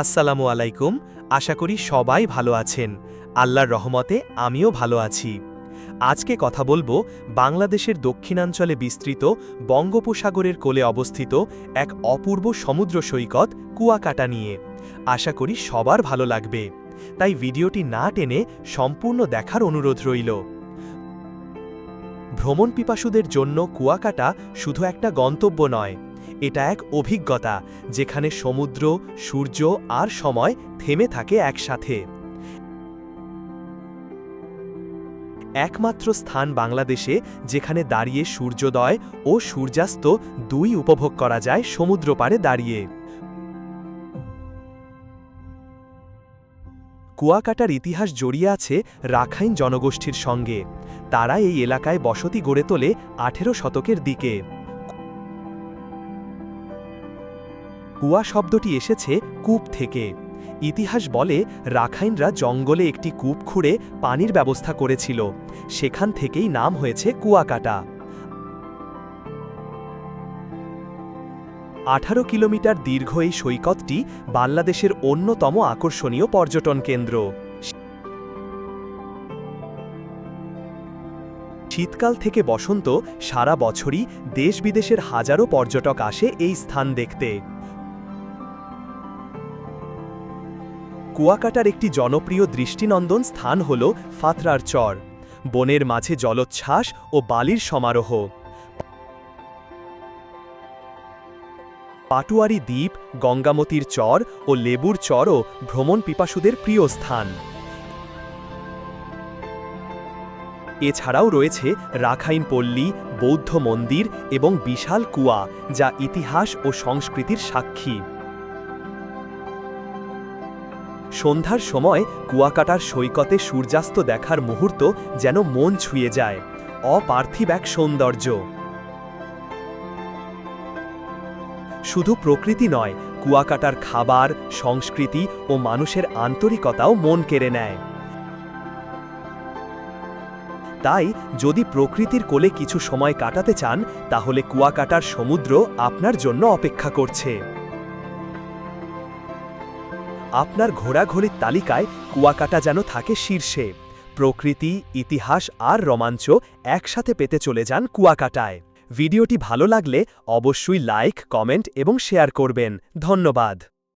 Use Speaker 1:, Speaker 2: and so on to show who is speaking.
Speaker 1: আসসালামু আলাইকুম, আশা করি সবাই ভালো আছেন। আল্লাহর রহমতে আমিও ভালো আছি। আজকে কথা বলব বাংলাদেশের দক্ষিণাঞ্চলে বিস্তৃত বঙ্গোপসাগরের কোলে অবস্থিত এক অপূর্ব সমুদ্র সৈকত কুয়াকাটা নিয়ে। আশা করি সবার ভালো লাগবে। তাই ভিডিওটি না টেনে সম্পূর্ণ দেখার অনুরোধ রইল। ভ্রমণ পিপাসুদের জন্য কুয়াকাটা শুধু একটা গন্তব্য নয় এটা এক অভিজ্ঞতা যেখানে সমুদ্র, সূর্য আর সময় থেমে থাকে একসাথে। একমাত্র স্থান বাংলাদেশে যেখানে দাঁড়িয়ে সূর্যোদয় ও সূর্যাস্ত দুই উপভোগ করা যায় সমুদ্র পাড়ে দাঁড়িয়ে। কুয়াকাটার ইতিহাস জড়িয়ে আছে রাখাইন জনগোষ্ঠীর সঙ্গে। তারা এই এলাকায় বসতি গড়ে তোলে আঠেরো শতকের দিকে। কুয়া শব্দটি এসেছে কূপ থেকে। ইতিহাস বলে, রাখাইনরা জঙ্গলে একটি কূপ খুঁড়ে পানির ব্যবস্থা করেছিল। সেখান থেকেই নাম হয়েছে কুয়াকাটা। আঠারো কিলোমিটার দীর্ঘ এই সৈকতটি বাংলাদেশের অন্যতম আকর্ষণীয় পর্যটন কেন্দ্র। শীতকাল থেকে বসন্ত, সারা বছরই দেশ বিদেশের হাজারো পর্যটক আসে এই স্থান দেখতে। কুয়াকাটার একটি জনপ্রিয় দৃষ্টিনন্দন স্থান হল ফাতরার চর। বনের মাঝে জলোচ্ছ্বাস ও বালির সমারোহ। পাটুয়ারি দ্বীপ, গঙ্গামতির চর ও লেবুর চরও ভ্রমণ পিপাসুদের প্রিয় স্থান। এছাড়াও রয়েছে রাখাইন পল্লী, বৌদ্ধ মন্দির এবং বিশাল কুয়া, যা ইতিহাস ও সংস্কৃতির সাক্ষী। সন্ধ্যার সময় কুয়াকাটার সৈকতে সূর্যাস্ত দেখার মুহূর্ত যেন মন ছুঁয়ে যায়। অপার্থিব এক সৌন্দর্য। শুধু প্রকৃতি নয়, কুয়াকাটার খাবার, সংস্কৃতি ও মানুষের আন্তরিকতাও মন কেড়ে নেয়। তাই, যদি প্রকৃতির কোলে কিছু সময় কাটাতে চান, তাহলে কুয়াকাটার সমুদ্র আপনার জন্য অপেক্ষা করছে। আপনার ঘোরাঘুরির তালিকায় কুয়াকাটা যেন থাকে শীর্ষে। প্রকৃতি, ইতিহাস আর রোমাঞ্চ একসাথে পেতে চলে যান কুয়াকাটায়। ভিডিওটি ভালো লাগলে অবশ্যই লাইক, কমেন্ট এবং শেয়ার করবেন। ধন্যবাদ।